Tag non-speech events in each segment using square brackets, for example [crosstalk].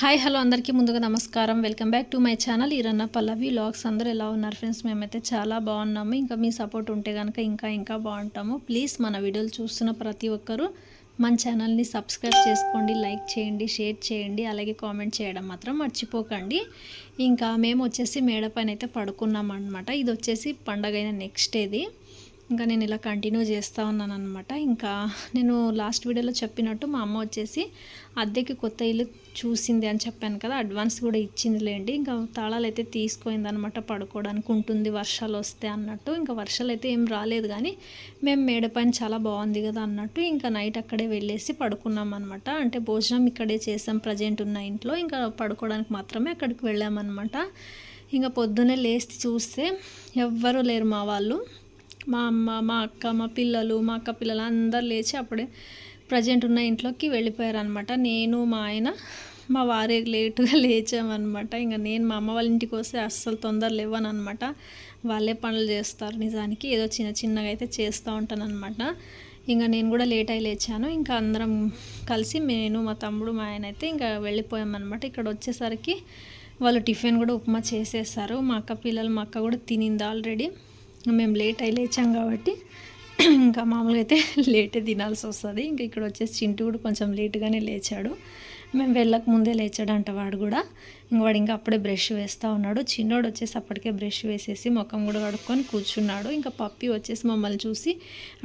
Hi hello అందరికీ ముందుగా నమస్కారం. Welcome back to my channel Eeranna Pallavi vlogs అందరూ ఎలా ఉన్నారు ఫ్రెండ్స్? మేమైతే చాలా బాగున్నాము. ఇంకా మీ సపోర్ట్ ఉంటే కనుక ఇంకా ఇంకా బాగుంటాము. ప్లీజ్ మన వీడియోలు చూస్తున్న ప్రతి ఒక్కరూ మన ఛానల్ని సబ్స్క్రైబ్ చేసుకోండి లైక్ చేయండి షేర్ చేయండి అలాగే కామెంట్ చేయడం మాత్రం మర్చిపోకండి. ఇంకా మేము వచ్చేసి మేడ పైన అయితే పడుకున్నాం అనమాట ఇది వచ్చేసి పండగ అయిన నెక్స్ట్ డేది. ఇంకా నేను ఇలా కంటిన్యూ చేస్తూ ఉన్నాను అనమాట ఇంకా నేను లాస్ట్ వీడియోలో చెప్పినట్టు మా అమ్మ వచ్చేసి అద్దెకి కొత్త ఇల్లు చూసింది అని చెప్పాను కదా అడ్వాన్స్ కూడా ఇచ్చిందిలేండి. ఇంకా తాళాలు అయితే తీసుకుంది అనమాట పడుకోవడానికి ఉంటుంది వర్షాలు వస్తే అన్నట్టు. ఇంకా వర్షాలు అయితే ఏం రాలేదు కానీ మేము మేడపైన చాలా బాగుంది కదా అన్నట్టు ఇంకా నైట్ అక్కడే వెళ్ళేసి పడుకున్నాం అనమాట అంటే భోజనం ఇక్కడే చేసాం ప్రజెంట్ ఉన్న ఇంట్లో. ఇంకా పడుకోవడానికి మాత్రమే అక్కడికి వెళ్ళామన్నమాట. ఇంకా పొద్దున్నే లేచి చూస్తే ఎవ్వరూ లేరు మా వాళ్ళు. మా అమ్మ మా అక్క మా పిల్లలు మా అక్క పిల్లలు అందరు లేచి అప్పుడే ప్రజెంట్ ఉన్న ఇంట్లోకి వెళ్ళిపోయారనమాట నేను మా ఆయన మా వారే లేటుగా లేచామన్నమాట. ఇంకా నేను మా అమ్మ వాళ్ళ ఇంటికి వస్తే అస్సలు తొందర లేవను అనమాట వాళ్ళే పనులు చేస్తారు నిజానికి. ఏదో చిన్న చిన్నగా అయితే చేస్తూ ఉంటాను అనమాట ఇంకా నేను కూడా లేట్ అయి లేచాను. ఇంకా అందరం కలిసి నేను మా తమ్ముడు మా ఆయన అయితే ఇంకా వెళ్ళిపోయామన్నమాట. ఇక్కడ వచ్చేసరికి వాళ్ళు టిఫిన్ కూడా ఉప్మా చేసేసారు. మా అక్క పిల్లలు మా అక్క కూడా తినింది ఆల్రెడీ. మేము లేట్ అయి లేచాం కాబట్టి ఇంకా మామూలుగా అయితే [laughs] లేటే తినాల్సి వస్తుంది. ఇంకా ఇక్కడ వచ్చేసి చింటూ కూడా కొంచెం లేటుగానే లేచాడు. మేము వెళ్ళక ముందే లేచాడంట వాడు కూడా. ఇంకా వాడు ఇంకా అప్పుడే బ్రష్ వేస్తూ ఉన్నాడు. చిన్నోడు వచ్చేసి అప్పటికే బ్రష్ వేసేసి ముఖం కూడా కడుక్కొని కూర్చున్నాడు. ఇంకా పప్పి వచ్చేసి మమ్మల్ని చూసి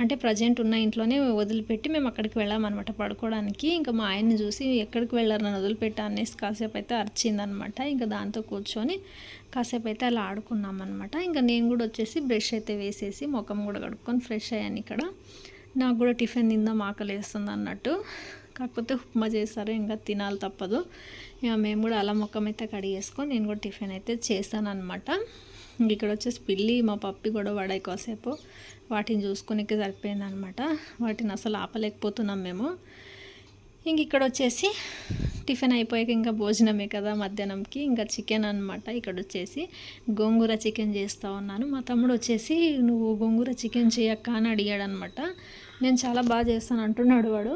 అంటే ప్రజెంట్ ఉన్న ఇంట్లోనే వదిలిపెట్టి మేము అక్కడికి వెళ్ళామన్నమాట పడుకోవడానికి. ఇంకా మా ఆయన్ని చూసి ఎక్కడికి వెళ్ళారు నన్ను వదిలిపెట్టా అనేసి కాసేపు అయితే అరిచిందనమాట ఇంకా దాంతో కూర్చొని కాసేపు అయితే అలా ఆడుకున్నాం అనమాట ఇంకా నేను కూడా వచ్చేసి బ్రష్ అయితే వేసేసి ముఖం కూడా కడుక్కొని ఫ్రెష్ అయ్యాను ఇక్కడ. నాకు కూడా టిఫిన్ తిందాం ఆకలి వేస్తుంది అన్నట్టు కాకపోతే ఉప్మా చేస్తారు ఇంకా తినాలి తప్పదు. ఇక మేము కూడా అలా ముఖం అయితే కడిగేసుకొని నేను కూడా టిఫిన్ అయితే చేశాను అనమాట ఇక్కడ వచ్చేసి పిల్లి మా పప్పి కూడా పడాయి కాసేపు వాటిని చూసుకునేకి సరిపోయింది అనమాట వాటిని అసలు ఆపలేకపోతున్నాం మేము. ఇంక ఇక్కడ వచ్చేసి టిఫిన్ అయిపోయాక ఇంకా భోజనమే కదా మధ్యాహ్నంకి. ఇంకా చికెన్ అనమాట ఇక్కడ వచ్చేసి గోంగూర చికెన్ చేస్తూ ఉన్నాను. మా తమ్ముడు వచ్చేసి నువ్వు గోంగూర చికెన్ చేయక్క అని అడిగాడు అనమాట నేను చాలా బాగా చేస్తాను అంటున్నాడు వాడు.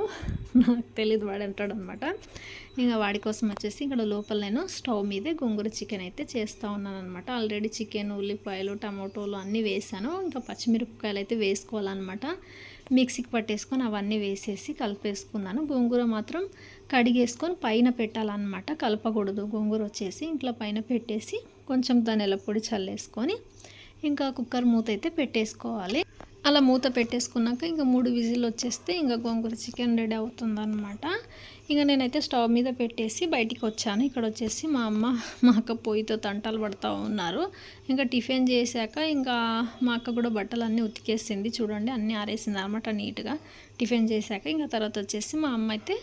నాకు తెలియదు వాడు అంటాడు అనమాట ఇంకా వాడి కోసం వచ్చేసి ఇక్కడ లోపల నేను స్టవ్ మీదే గోంగూర చికెన్ అయితే చేస్తూ ఉన్నాను అనమాట ఆల్రెడీ చికెన్ ఉల్లిపాయలు టమాటోలు అన్నీ వేసాను ఇంకా పచ్చిమిరపకాయలు అయితే వేసుకోవాలన్నమాట. మిక్సీకి పట్టేసుకొని అవన్నీ వేసేసి కలిపేసుకున్నాను. గోంగూర మాత్రం కడిగేసుకొని పైన పెట్టాలన్నమాట. కలపకూడదు. గోంగూర వచ్చేసి ఇంట్లో పైన పెట్టేసి కొంచెం ధనియాల పొడి చల్లేసుకొని ఇంకా కుక్కర్ మూత అయితే పెట్టేసుకోవాలి. అలా మూత పెట్టేసుకున్నాక ఇంకా మూడు విజిల్ వచ్చేస్తే ఇంకా గోంగూర చికెన్ రెడీ అవుతుందన్నమాట. ఇంకా నేనైతే స్టవ్ మీద పెట్టేసి బయటికి వచ్చాను. ఇక్కడ వచ్చేసి మా అమ్మ మా అక్క పొయ్యితో తంటాలు పడుతూ ఉన్నారు. ఇంకా టిఫిన్ చేశాక ఇంకా మా అక్క కూడా బట్టలు అన్నీ ఉతికేసింది. చూడండి అన్నీ ఆరేసింది అనమాట నీట్గా. టిఫిన్ చేశాక ఇంకా తర్వాత వచ్చేసి మా అమ్మ అయితే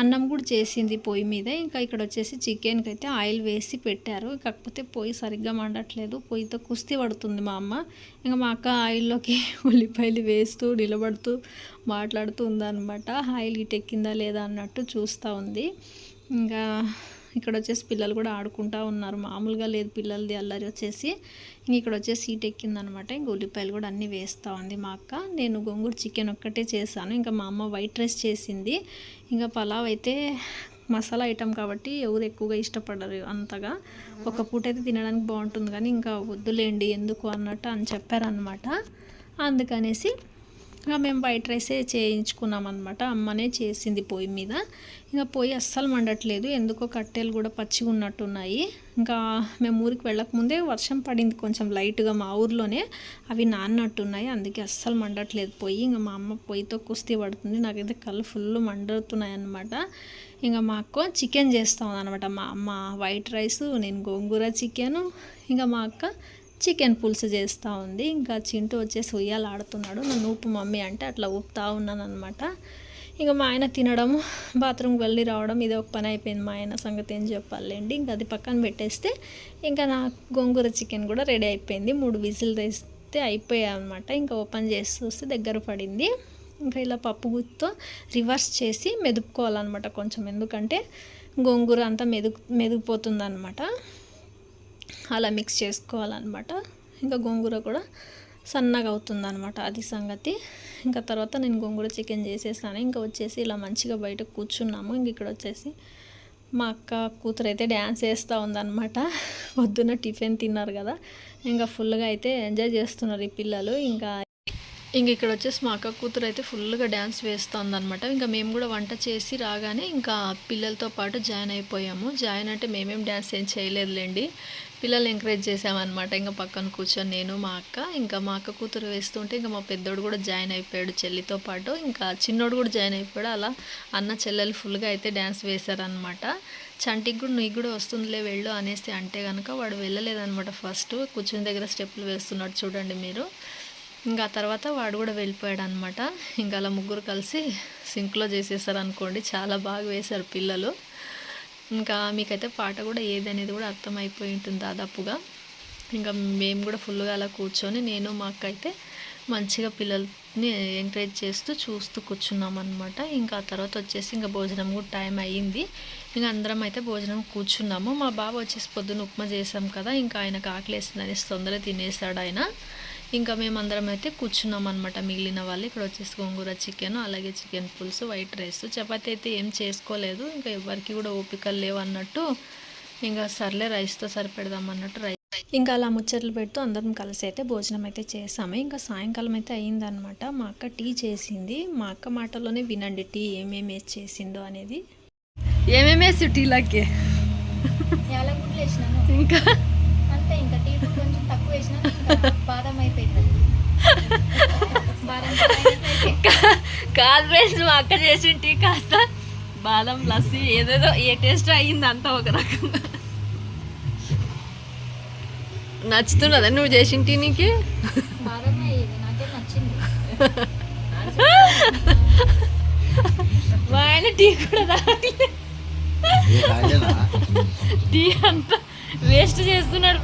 అన్నం కూడా చేసింది పొయ్యి మీద. ఇంకా ఇక్కడ వచ్చేసి చికెన్కి అయితే ఆయిల్ వేసి పెట్టారు. కాకపోతే పొయ్యి సరిగ్గా మండట్లేదు. పొయ్యితో కుస్తీ పడుతుంది మా అమ్మ. ఇంకా మా అక్క ఆయిల్లోకి [laughs] ఉల్లిపాయలు వేస్తూ నిలబడుతూ మాట్లాడుతూ ఉందనమాట ఆయిల్ హీట్ ఎక్కిందా లేదా? అన్నట్టు చూస్తూ ఉంది. ఇంకా ఇక్కడ వచ్చేసి పిల్లలు కూడా ఆడుకుంటూ ఉన్నారు. మామూలుగా లేదు పిల్లలది అల్లరి వచ్చేసి. ఇంక ఇక్కడ వచ్చేసి హీట్ ఎక్కిందనమాట ఇంక ఉల్లిపాయలు కూడా అన్నీ వేస్తూ ఉంది మా అక్క. నేను గొంగూరు చికెన్ ఒక్కటే చేశాను. ఇంకా మా అమ్మ వైట్ రైస్ చేసింది. ఇంకా పలావ్ అయితే మసాలా ఐటెం కాబట్టి ఎవరు ఎక్కువగా ఇష్టపడరు అంతగా. ఒక పూట అయితే తినడానికి బాగుంటుంది కానీ ఇంకా వద్దులేండి ఎందుకు అన్నట్టు అని చెప్పారనమాట అందుకనేసి ఇంకా మేము వైట్ రైసే చేయించుకున్నాం అనమాట అమ్మనే చేసింది పొయ్యి మీద. ఇంకా పొయ్యి అస్సలు మండట్లేదు. ఎందుకో కట్టెలు కూడా పచ్చిగా ఉన్నట్టున్నాయి. ఇంకా మేము ఊరికి వెళ్ళకముందే వర్షం పడింది కొంచెం లైట్గా మా ఊర్లోనే. అవి నాన్నట్టున్నాయి. అందుకే అస్సలు మండట్లేదు పొయ్యి. ఇంకా మా అమ్మ పొయ్యితో కుస్తీ పడుతుంది. నాకైతే కళ్ళు ఫుల్ మండుతున్నాయి అనమాట ఇంకా మా అక్క చికెన్ చేస్తాం అనమాట మా అమ్మ వైట్ రైస్ నేను గోంగూర చికెను. ఇంకా మా అక్క చికెన్ పులుసు చేస్తూ ఉంది. ఇంకా చింటూ వచ్చేసి ఉయ్యాలు ఆడుతున్నాడు నన్ను ఊపు మమ్మీ అంటే అట్లా ఊపుతా ఉన్నాను అనమాట ఇంకా మా ఆయన తినడం బాత్రూమ్కి వెళ్ళి రావడం ఇదే ఒక పని అయిపోయింది మా ఆయన సంగతి ఏం చెప్పాలండి. ఇంకా అది పక్కన పెట్టేస్తే ఇంకా నా గోంగూర చికెన్ కూడా రెడీ అయిపోయింది. మూడు విజిల్ తెస్తే అయిపోయాయి అనమాట ఇంకా ఓపెన్ చేసి చూస్తే దగ్గర పడింది. ఇంకా ఇలా పప్పు గుత్తో రివర్స్ చేసి మెదుపుకోవాలన్నమాట కొంచెం. ఎందుకంటే గోంగూర అంతా మెదుగు మెదిగిపోతుంది అనమాట అలా మిక్స్ చేసుకోవాలన్నమాట. ఇంకా గోంగూర కూడా సన్నగా అవుతుంది అనమాట అది సంగతి. ఇంకా తర్వాత నేను గోంగూర చికెన్ చేసేసాను. ఇంకా వచ్చేసి ఇలా మంచిగా బయట కూర్చున్నాము. ఇంక ఇక్కడ వచ్చేసి మా అక్క కూతురు అయితే డ్యాన్స్ వేస్తూ ఉందన్నమాట. పొద్దున్న టిఫిన్ తిన్నారు కదా. ఇంకా ఫుల్గా అయితే ఎంజాయ్ చేస్తున్నారు ఈ పిల్లలు. ఇంకా ఇంక ఇక్కడ వచ్చేసి మా అక్క కూతురు అయితే ఫుల్గా డ్యాన్స్ వేస్తుంది అనమాట ఇంకా మేము కూడా వంట చేసి రాగానే ఇంకా పిల్లలతో పాటు జాయిన్ అయిపోయాము. జాయిన్ అంటే మేమేం డ్యాన్స్ ఏం చేయలేదులేండి. పిల్లల్ని ఎంకరేజ్ చేసామన్నమాట ఇంకా పక్కన కూర్చొని నేను మా అక్క ఇంకా మా అక్క కూతురు వేస్తుంటే ఇంకా మా పెద్దోడు కూడా జాయిన్ అయిపోయాడు చెల్లితో పాటు. ఇంకా చిన్నోడు కూడా జాయిన్ అయిపోయాడు. అలా అన్న చెల్లెలు ఫుల్గా అయితే డ్యాన్స్ వేశారనమాట చంటికి కూడా నీకు కూడా వస్తుందిలే వెళ్ళు అనేసి అంటే కనుక వాడు వెళ్ళలేదనమాట ఫస్ట్ కూర్చుని దగ్గర స్టెప్పులు వేస్తున్నాడు చూడండి మీరు. ఇంకా ఆ తర్వాత వాడు కూడా వెళ్ళిపోయాడు అనమాట ఇంకా అలా ముగ్గురు కలిసి సింక్లో చేసేసారు అనుకోండి చాలా బాగా వేశారు పిల్లలు. ఇంకా మీకైతే పాట కూడా ఏదనేది కూడా అర్థమైపోయి ఉంటుంది దాదాపుగా. ఇంకా మేము కూడా ఫుల్గా అలా కూర్చొని నేను మా అక్క అయితే మంచిగా పిల్లల్ని ఎంకరేజ్ చేస్తూ చూస్తూ కూర్చున్నాం అనమాట ఇంకా ఆ తర్వాత వచ్చేసి ఇంకా భోజనం కూడా టైం అయ్యింది. ఇంకా అందరం అయితే భోజనం కూర్చున్నాము. మా బాబు వచ్చేసి పొద్దున్న ఉప్మా చేసాం కదా ఇంకా ఆయనకు ఆకలి వేసిందని తొందరగా తినేసాడు ఆయన. ఇంకా మేమందరం అయితే కూర్చున్నాం అనమాట మిగిలిన వాళ్ళు ఇక్కడ వచ్చేసి గోంగూర చికెన్ అలాగే చికెన్ పులుసు వైట్ రైస్. చపాతి అయితే ఏం చేసుకోలేదు. ఇంకా ఎవరికి కూడా ఓపికలు లేవు అన్నట్టు ఇంకా సర్లే రైస్తో సరిపెడదాం అన్నట్టు రైస్ ఇంకా అలా ముచ్చట్లు పెడుతూ అందరం కలిసి అయితే భోజనం అయితే చేసాము. ఇంకా సాయంకాలం అయితే అయిందనమాట మా అక్క టీ చేసింది. మా అక్క మాటలోనే వినండి టీ ఏమేమి వేసి చేసిందో అనేది. ఏమేమి వేసి టీలకి ఇంకా అంతే ఇంకా టీ పొడి కొంచెం తక్కువ వేసినా బాదం అయిపోయింది. కాదు ఫ్రెండ్స్ మా అక్క చేసిన టీ కాస్త బాదం లస్సీ ఏదేదో ఏ టేస్ట్ అయ్యింది అంతా ఒక రకంగా. నచ్చుతున్నదా నువ్వు చేసిన టీ నీకు? బాదం అయ్యేది నాకే నచ్చింది. మా ఆయన టీ కూడా? టీ అంతా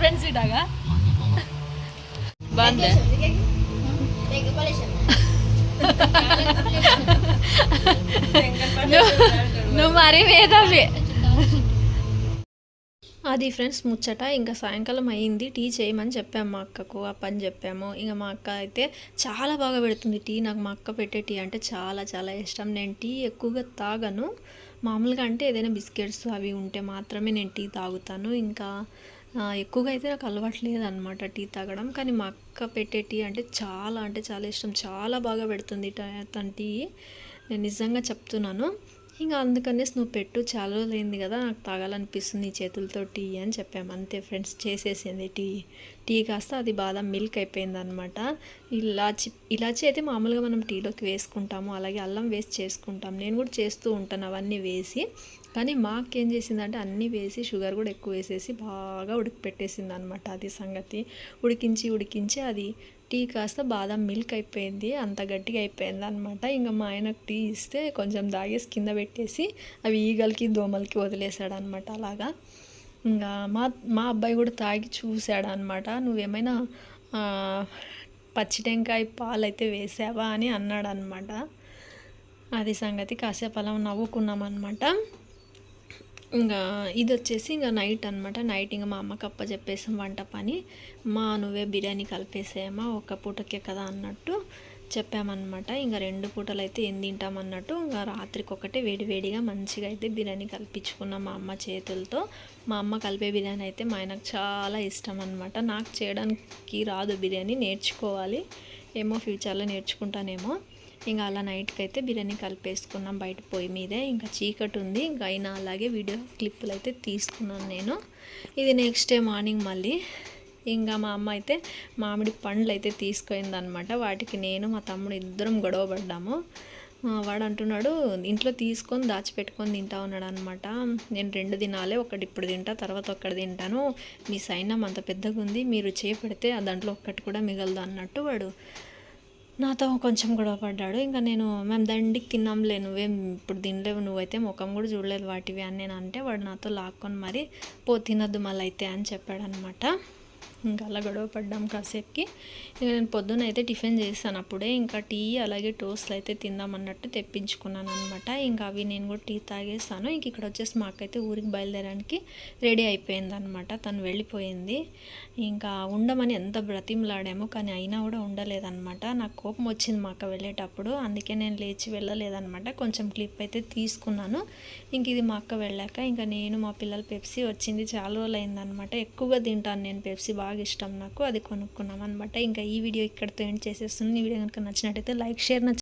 ఫ్రెండ్స్ ఇలాగా? బాగుంది? నువ్వు మరీ వేదవి. అది ఫ్రెండ్స్ ముచ్చట ఇంకా సాయంకాలం అయ్యింది. టీ చేయమని చెప్పాము మా అక్కకు ఆ పని చెప్పాము. ఇంకా మా అక్క అయితే చాలా బాగా పెడుతుంది టీ. నాకు మా అక్క పెట్టే టీ అంటే చాలా చాలా ఇష్టం. నేను టీ ఎక్కువగా తాగను. మామూలుగా అంటే ఏదైనా బిస్కెట్స్ అవి ఉంటే మాత్రమే నేను టీ తాగుతాను. ఇంకా ఎక్కువగా అయితే నాకు అలవాటు లేదనమాట టీ తాగడం. కానీ మా అక్క పెట్టే టీ అంటే చాలా అంటే చాలా ఇష్టం. చాలా బాగా పెడుతుంది తన టీ. నేను నిజంగా చెప్తున్నాను. ఇంకా అందుకనేసి నువ్వు పెట్టు చాలా రోజులైంది కదా నాకు తాగాలనిపిస్తుంది నీ చేతులతో టీ అని చెప్పాము. అంతే ఫ్రెండ్స్ చేసేసింది టీ. టీ కాస్త అది బాదం మిల్క్ అయిపోయింది అనమాట ఇలాచి ఇలాచి అయితే మామూలుగా మనం టీలోకి వేసుకుంటాము అలాగే అల్లం వేసి చేసుకుంటాం. నేను కూడా చేస్తూ ఉంటాను అవన్నీ వేసి. కానీ మాకేం చేసిందంటే అన్నీ వేసి షుగర్ కూడా ఎక్కువ వేసేసి బాగా ఉడికి పెట్టేసింది అనమాట అది సంగతి. ఉడికించి ఉడికించి అది టీ కాస్త బాదం మిల్క్ అయిపోయింది అంత గట్టిగా అయిపోయింది అనమాట ఇంకా మా ఆయనకు టీ ఇస్తే కొంచెం దాగేసి కింద పెట్టేసి అవి ఈగలకి దోమలకి వదిలేశాడు అనమాట అలాగా. ఇంకా మా మా అబ్బాయి కూడా తాగి చూశాడు అనమాట నువ్వేమైనా పచ్చి టెంకాయ పాలు అయితే వేసావా? అని అన్నాడు అనమాట అది సంగతి కాసేపు అలా నవ్వుకున్నాం అనమాట ఇంకా ఇది వచ్చేసి ఇంకా నైట్ అనమాట నైట్ ఇంకా మా అమ్మకి అప్ప చెప్పేసాం వంట పని. మా నువ్వే బిర్యానీ కలిపేసేమా ఒక పూటకే కదా అన్నట్టు చెప్పామన్నమాట. ఇంకా రెండు పూటలు అయితే ఏం తింటామన్నట్టు ఇంకా రాత్రికి ఒకటే వేడివేడిగా మంచిగా అయితే బిర్యానీ కల్పించుకున్నాం మా అమ్మ చేతులతో. మా అమ్మ కలిపే బిర్యానీ అయితే మా ఆయనకు చాలా ఇష్టం అనమాట నాకు చేయడానికి రాదు బిర్యానీ నేర్చుకోవాలి. ఏమో ఫ్యూచర్లో నేర్చుకుంటానేమో. ఇంకా అలా నైట్కి అయితే బిర్యానీ కలిపేసుకున్నాం బయట పొయ్యి మీదే. ఇంకా చీకటి ఉంది ఇంకా అయినా అలాగే వీడియో క్లిప్పులు అయితే తీసుకున్నాను నేను. ఇది నెక్స్ట్ డే మార్నింగ్ మళ్ళీ. ఇంకా మా అమ్మ అయితే మామిడి పండ్లు అయితే తీసుకుందనమాట వాటికి నేను మా తమ్ముడు ఇద్దరం గొడవ పడ్డాము. వాడు అంటున్నాడు ఇంట్లో తీసుకొని దాచిపెట్టుకొని తింటా ఉన్నాడు అనమాట నేను రెండు దినాలే ఒకటి ఇప్పుడు తింటా తర్వాత ఒక్కటి తింటాను. మీ సైన్యం అంత పెద్దగా ఉంది మీరు చేపెడితే దాంట్లో ఒక్కటి కూడా మిగలదు అన్నట్టు వాడు నాతో కొంచెం గొడవ పడ్డాడు. ఇంకా నేను మేము దండికి తిన్నాంలే నువ్వేం ఇప్పుడు తినలేవు నువ్వైతే ముఖం కూడా చూడలేదు వాటివి అని నేను అంటే వాడు నాతో లాక్కొని మరి పో తినద్దు మళ్ళీ అయితే అని చెప్పాడు అనమాట ఇంకా అలా గొడవ పడ్డాం కాసేపుకి. ఇక నేను పొద్దున అయితే టిఫిన్ చేశాను అప్పుడే. ఇంకా టీ అలాగే టోస్ట్లు అయితే తిందామన్నట్టు తెప్పించుకున్నాను అనమాట ఇంకా అవి నేను కూడా టీ తాగేసాను ఇంక ఇక్కడ వచ్చేసి మా అక్క అయితే ఊరికి బయలుదేరడానికి రెడీ అయిపోయింది అనమాట తను వెళ్ళిపోయింది. ఇంకా ఉండమని ఎంత బ్రతిమలాడామో కానీ అయినా కూడా ఉండలేదన్నమాట. నాకు కోపం వచ్చింది మా అక్క వెళ్ళేటప్పుడు. అందుకే నేను లేచి వెళ్ళలేదన్నమాట. కొంచెం క్లిప్ అయితే తీసుకున్నాను. ఇంక ఇది మా అక్క వెళ్ళాక ఇంకా నేను మా పిల్లలు పెప్సీ వచ్చింది. చాలా రోజులు అయిందనమాట ఎక్కువగా తింటాను నేను పెప్సీ బాగా. బాగా ఇష్టం నాకు అది కొనుక్కున్నాం అనమాట ఇంకా ఈ వీడియో ఇక్కడితో ఎండ్ చేసేస్తుంది ఈ వీడియో కనుక నచ్చినట్టయితే లైక్ షేర్ నచ్చి